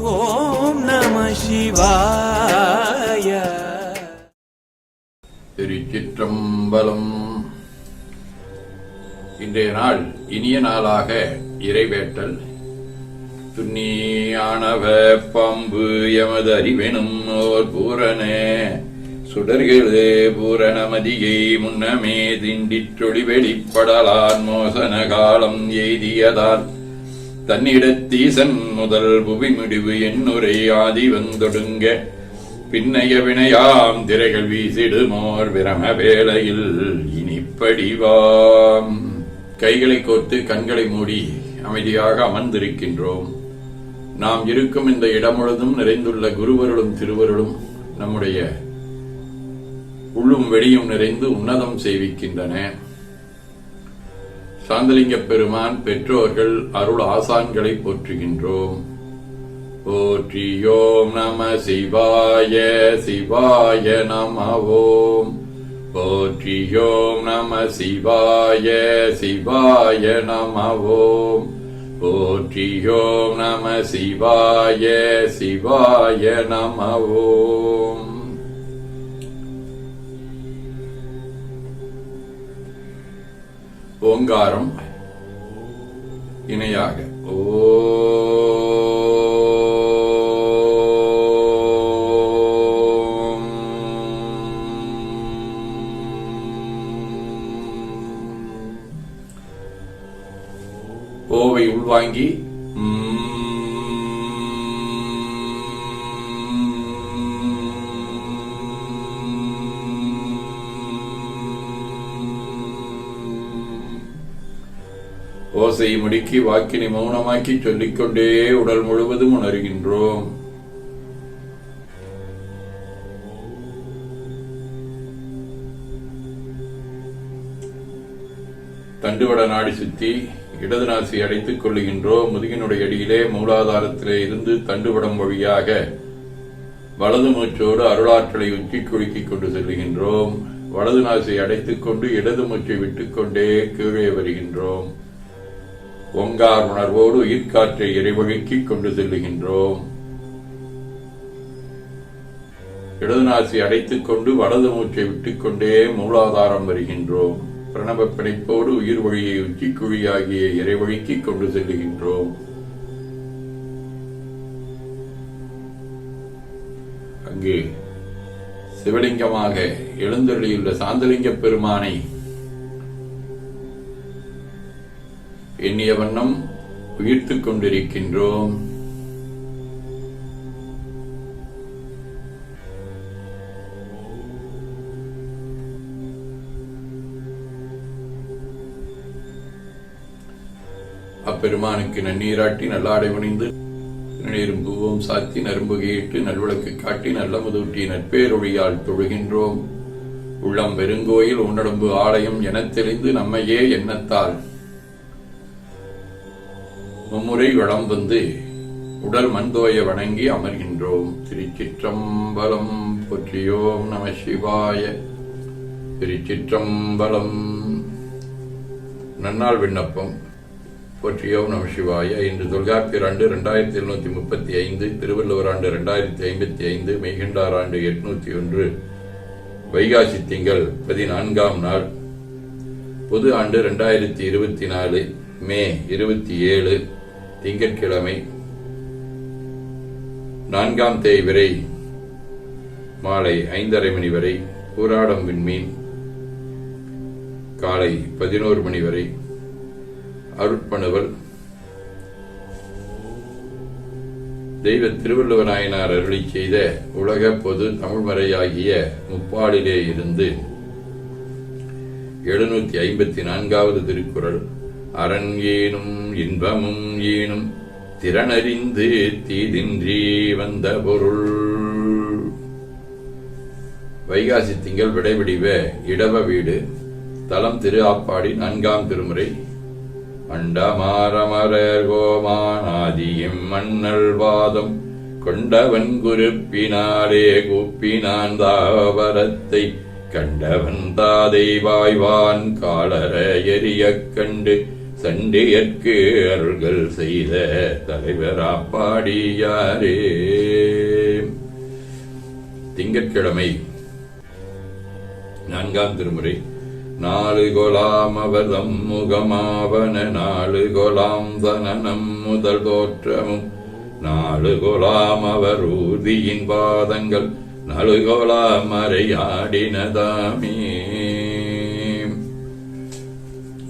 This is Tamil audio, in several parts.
ஓம் நம சிவாய. திருச்சிற்றம்பலம். இன்றைய நாள் இனிய நாளாக இறைவேட்டல். துண்ணியானவ பம்பு எமது அறிவெனும் ஓர் பூரண. சுடர்களே பூரணமதியை முன்னமே திண்டிற்றொளி வெளிப்படலான் மோசன காலம் எய்தியதால். தன்னிடத்தீசன் முதல் புவி முடிவு என்னுரை ஆதி வந்தொடுங்க. பின்னைய வினையாம் திரைகள் வீசிடுமோர் விரம வேளையில் இனிப்படிவாம். கைகளை கோர்த்து கண்களை மூடி அமைதியாக அமர்ந்திருக்கின்றோம். நாம் இருக்கும் இந்த இடம் முழுதும் நிறைந்துள்ள குருவருளும் திருவருளும் நம்முடைய உள்ளும் வெளியும் நிறைந்து உன்னதம் செய்விக்கின்றன. சாந்தலிங்க பெருமான் பெற்றோர்கள் அருள் ஆசான்களை போற்றுகின்றோம். போற்றியோம் நம சிவாய சிவாய நமவோம். போற்றியோம் நம சிவாய சிவாய நமவோம். போற்றியோம் நம சிவாய சிவாய நம ஓங்காரம் இணையாக. ஓ ஓசையை முடுக்கி வாக்கினை மௌனமாக்கி சொல்லிக்கொண்டே உடல் முழுவதும் உணர்கின்றோம். தண்டுவட நாடி சுத்தி இடது நாசி அடைத்துக் கொள்ளுகின்றோம். முதுகினுடைய அடியிலே மூலாதாரத்திலே இருந்து தண்டுவடம் வழியாக வலது மூச்சோடு அருளாற்றலை உச்சி குலுக்கிக் கொண்டு செல்கின்றோம் வலது நாசை அடைத்துக் கொண்டு இடது மூச்சை விட்டுக்கொண்டே கீழே வருகின்றோம். ஓங்கார் உணர்வோடு உயிர்காற்றை இறைவழுக்கிக் கொண்டு செல்லுகின்றோம். இடதுநாசி அடைத்துக் கொண்டு வலது மூச்சை விட்டுக்கொண்டே மூலாதாரம் வருகின்றோம். பிரணவ பிணைப்போடு உயிர் வழியை உச்சிக்குழியாகிய இறைவழுக்கிக் கொண்டு செல்லுகின்றோம். அங்கே சிவலிங்கமாக எழுந்தருளியுள்ள சாந்தலிங்க பெருமானை எண்ணிய வண்ணம் உயிர்த்துக் கொண்டிருக்கின்றோம். அப்பெருமானுக்கு நன்னீராட்டி நல்லாடை முனிந்து நீரும் பூவும் சாத்தி நரும்பு கேட்டு நல்விளக்கு காட்டி நல்ல முதூட்டி நற்பேரொழியால் தொழுகின்றோம். உள்ளம் பெருங்கோயில் உன்னடம்பு ஆலயம் எனத் தெரிந்து நம்மையே எண்ணத்தால் மும்முறை வளம் வந்து உடல் மண்தோய வணங்கி அமர்கின்றோம். திருச்சிற்றம்பலம் போற்றியோம் நம சிவாய. திருச்சிற்றம்பலம். நன்னாள் விண்ணப்பம். போற்றியோம் நம சிவாய. இன்று தொல்காப்பியர் ஆண்டு இரண்டாயிரத்தி எழுநூத்தி முப்பத்தி ஐந்து திருவள்ளுவர் ஆண்டு இரண்டாயிரத்தி ஐம்பத்தி ஐந்து மெய்கண்டார் ஆண்டு எட்நூத்தி ஒன்று வைகாசி திங்கள் பதினான்காம் நாள். பொது ஆண்டு இரண்டாயிரத்தி இருபத்தி நாலு மே இருபத்தி ஏழு திங்கட்கிழமை நான்காம் தேதி வரை மாலை ஐந்தரை மணி வரை பூராடம் விண்மீன் காலை பதினோரு மணி வரை அருட்பணுவல் தெய்வ திருவள்ளுவநாயனார் அருளி செய்த உலக பொது தமிழ்மறையாகிய முப்பாடிலே இருந்து எழுநூத்தி ஐம்பத்தி நான்காவது திருக்குறள் அரண் ஏனும் இன்பமும் ஏனும் திறனறிந்து தீதின்றி வந்த பொருள். வைகாசி திங்கள் விடைபிடிவ இடவ வீடு தலம் திரு ஆப்பாடி நான்காம் திருமுறை. அண்டமாரமரர் கோமானாதியும் மன்னல் வாதம் கொண்டவன் குருப்பினாலே கூப்பினான் தாவரத்தை கண்டவன் தாதை வாய்வான் காலர எரியக் கண்டு சண்டியற்கு அருள்கள் செய்த தலைவராப்பாடியாரே திங்கட்கிழமை நான்காம் திருமுறை. நாலு கொலாம் அவதம் முகமாவன நாலு கொலாம் தனனம் முதல் தோற்றமும். நாலு கொலாம் அவர் ஊதியின் பாதங்கள் நாலு கொலாம் நிழல்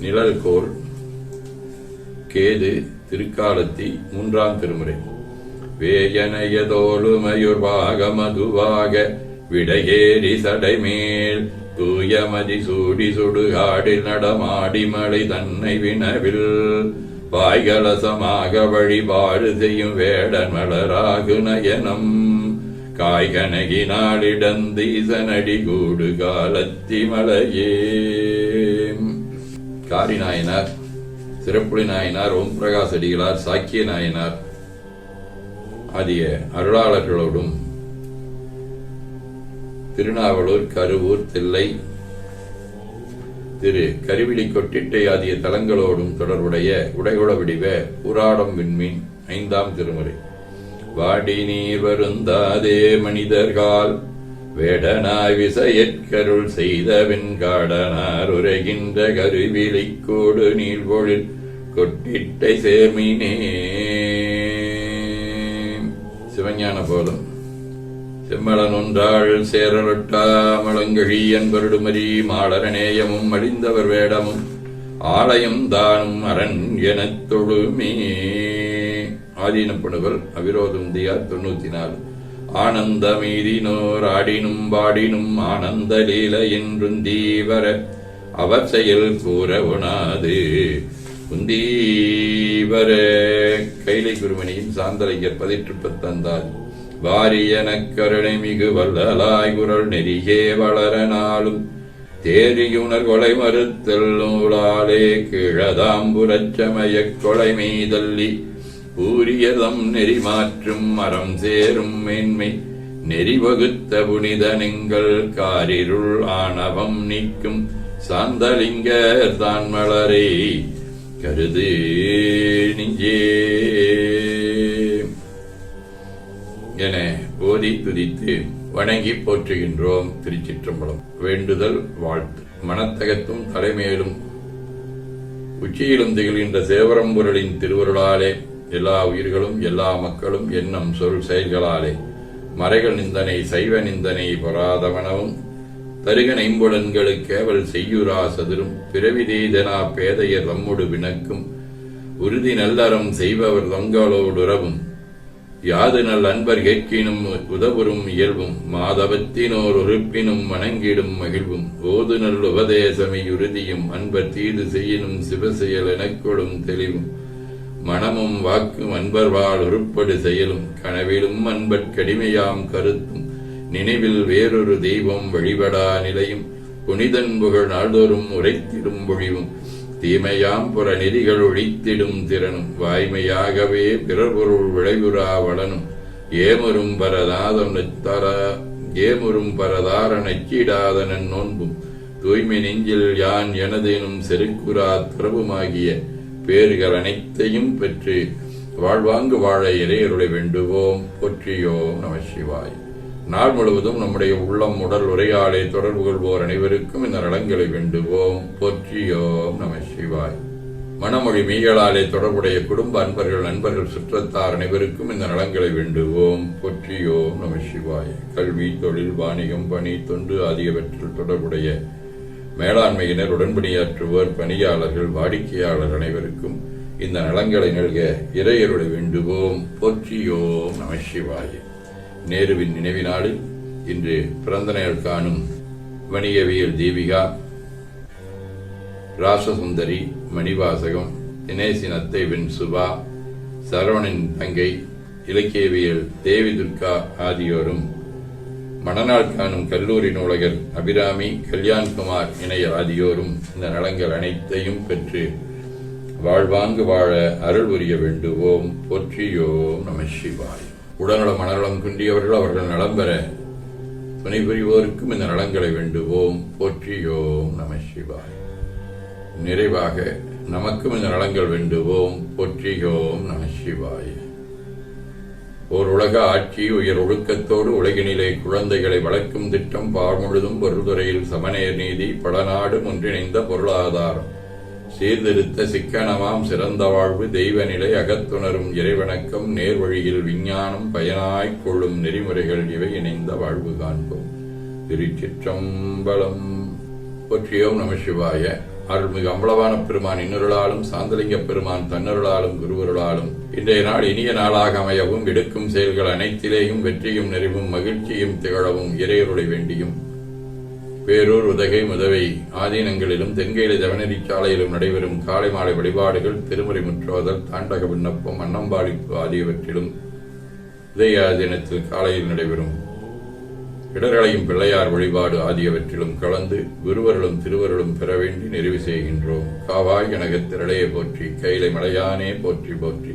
நிழல்கோள் கேது திருக்காலத்தி மூன்றாம் திருமுறை. வேயனையதோளுமயுர் பாகமதுவாக விடையேறி சடைமேல் தூயமதி சூடி சுடுகாடில் நடமாடி மலை தன்னை வினவில் வாய்கலசமாக வழிபாடு செய்யும் வேடன் மலராகு நயனம். காய்கனகினாளிடந்தீசனடி கூடு காலத்தி மலையே. காரிநாயனார். சிறப்புளி நாயனார் ஓம் பிரகாஷ் அடிகளார் சாக்கிய நாயனார் ஆகிய அருளாளர்களோடும் திருநாவலூர் கருவூர் தில்லை திரு கருவிழி கொட்டிட்டை ஆகிய தலங்களோடும் தொடர்புடைய உடைகுட வடிவ புராடம் விண்மீன் ஐந்தாம் திருமுறை. வாடி நீர் வருந்தாதே மனிதர்கால் வேடனாய் விசையற்கருள் செய்த வெண்காடனார் உரைகின்ற கருவிலைக்கோடு நீள்பொழில் கொட்டிட்டை சேமினே. சிவஞான போலம் செம்மளன் ஒன்றாள் சேரலொட்டா மலங்கழி என்பருடுமரி மாளரநேயமும் அழிந்தவர் வேடமும் ஆலயம் தானும் அரண் எனத் தொழுமே. ஆதீனப்படுவர் அவிரோதம் தியார் தொண்ணூத்தி நாலு ஆனந்தமீதினோர் ஆடினும் பாடினும் ஆனந்த லீல என்றும் தீவர அவர் செயல் கூற உணாது. குந்தீவர கைலை குருமணியின் சாந்தலையர் பதிற்று வாரியன கருணை மிகு வல்லலாய் குரல் நெறியே வளர நாளும். தேரியுணர் கொலை மறுத்தல் நூலாலே கிழதாம்புரச்சமயக் கொலை மீதல்லி. பூரியதம் நெறி மாற்றும் மரம் சேரும் மேன்மை நெறி வகுத்த புனிதனெங்கள் காரிருள் ஆணவம் நீக்கும் சாந்தலிங்கர் தான் மலரை கருது நெஞ்சே. என போதி துதித்து வணங்கி போற்றுகின்றோம் திருச்சிற்றம்பலம். வேண்டுதல் வாழ்த்து. மனத்தகத்தும் தலைமையிலும் உச்சியிலும் திகழ்கின்ற சேவரம்பொருளின் திருவருளாலே எல்லா உயிர்களும் எல்லா மக்களும் எண்ணம் சொல் செயல்களாலே. மறைகள் நிந்தனை சைவ நிந்தனை பொறாதவனவும் தருக நைம்புலன்களுக்கு அவள் செய்யுரா சதுரும். பிறவி தீதனா பேதையர் தம்முடு வினக்கும் உறுதி நல்லறம் செய்பவர் தொங்களோடுறவும் யாது நல் அன்பர் கேட்கினும் உதவுறும் இயல்பும். மாதவத்தினோர் உறுப்பினும் வணங்கிடும் மகிழ்வும். ஓது நல் உபதேசமை உறுதியும் அன்பர் தீது செய்யினும் சிவசெயல் எனக்கொடும் தெளிவும். மனமும் வாக்கும் அன்பர்வால் உருப்படு செயலும் கனவிலும் அன்பற்கடிமையாம் கருத்தும் நினைவில் வேறொரு தெய்வம் வழிபடா நிலையும் புனிதன் புகழ் நாள்தோறும் உரைத்திடும் பொழிவும் தீமையாம் புற நெறிகள் ஒழித்திடும் திறனும் வாய்மையாகவே பிறர் பொருள் விளைவுறா வளனும் ஏமரும் பரதாதம் நெத்தர ஏமுறும் பரதார நச்சிடாதனன் நோன்பும் தூய்மை நெஞ்சில் யான் எனதேனும் செருக்குரா துறவுமாகிய பேறுகள் அனைத்தையும் பெற்று வாழ்வாங்கு வாழ இறையருளை வேண்டுவோம். போற்றியோம் நம சிவாய். நாள் முழுவதும் நம்முடைய உள்ளம் உடல் உரையாடை தொடர்பு கொள்வோர் அனைவருக்கும் இந்த நலங்களை வேண்டுவோம். போற்றியோம் நம சிவாய். மனமொழி மீகளாலே தொடர்புடைய குடும்ப அன்பர்கள் நண்பர்கள் சுற்றத்தார் அனைவருக்கும் இந்த நலங்களை வேண்டுவோம். பொற்றியோம் நம சிவாய். கல்வி தொழில் வாணிகம் பணி தொண்டு ஆகியவற்றில் தொடர்புடைய மேலாண்மையினர் உடன்பணியாற்றுவோர் பணியாளர்கள் வாடிக்கையாளர் அனைவருக்கும் இந்த நலங்களை நல்க இறையருளை வேண்டுவோம். போற்றியோம் நம சிவாய. நேருவின் நினைவினாளில் இன்று பிறந்த நாள் காணும் வணிகவியல் தீபிகா ராசசுந்தரி மணிவாசகம் தினேசின் அத்தை பெண் சுபா சரவணன் தங்கை இலக்கியவியல் தேவி துர்கா ஆகியோரும் மணநாள் காணும் கல்லூரி நூலகர் அபிராமி கல்யாண்குமார் இணைய ஆகியோரும் இந்த நலங்கள் அனைத்தையும் பெற்று வாழ்வாங்கு வாழ அருள் புரிய வேண்டுவோம். போற்றியோம் நம சிவாய். உடல்நலம் மனநலம் குன்றியவர்கள் அவர்கள் நலம் பெற துணை புரிவோருக்கும் இந்த நலங்களை வேண்டுவோம். போற்றியோம் நம சிவாய். நிறைவாக நமக்கும் இந்த நலங்கள் வேண்டுவோம். போற்றியோம் நம சிவாய். ஓர் உலக ஆட்சி உயர் ஒழுக்கத்தோடு உலகினிலே குழந்தைகளை வளர்க்கும் திட்டம் பார் முழுதும் பொருள்துறையில் சமநேர் நீதி பல நாடும் ஒன்றிணைந்த பொருளாதாரம் சீர்திருத்த சிக்கனமாம் சிறந்த வாழ்வு தெய்வ நிலை அகத்துணரும் இறைவணக்கம் நேர்வழியில் விஞ்ஞானம் பயனாய்க் கொள்ளும் நெறிமுறைகள் இவை இணைந்த வாழ்வு காண்போம். திருச்சிற்றம்பலம். போற்றியோம் நம சிவாய. அருள்மிகு அம்பலவான பெருமான் இன்னொருளாலும் சாந்தலிங்க பெருமான் தன்னருளாலும் குருவருளாலும் இன்றைய நாள் இனிய நாளாக அமையவும் எடுக்கும் செயல்கள் அனைத்திலேயும் வெற்றியும் நிறைவும் மகிழ்ச்சியும் திகழவும் இறையருளை வேண்டியும். பேரூர் உதகை முதவை ஆதீனங்களிலும் தென்கேலி தவநெறி சாலையிலும் நடைபெறும் காலை மாலை வழிபாடுகள் திருமுறை முற்றோதல் தாண்டக விண்ணப்பம் அன்னம்பாடிப்பு ஆகியவற்றிலும் உதய காலையில் நடைபெறும். இடர்களையும் பிள்ளையார் வழிபாடு ஆகியவற்றிலும் கலந்து குருவர்களும் திருவருளும் பெற வேண்டி நிறைவு செய்கின்றோம். காவாய் எனகத் திரளையை போற்றி கைலை மலையானே போற்றி போற்றி.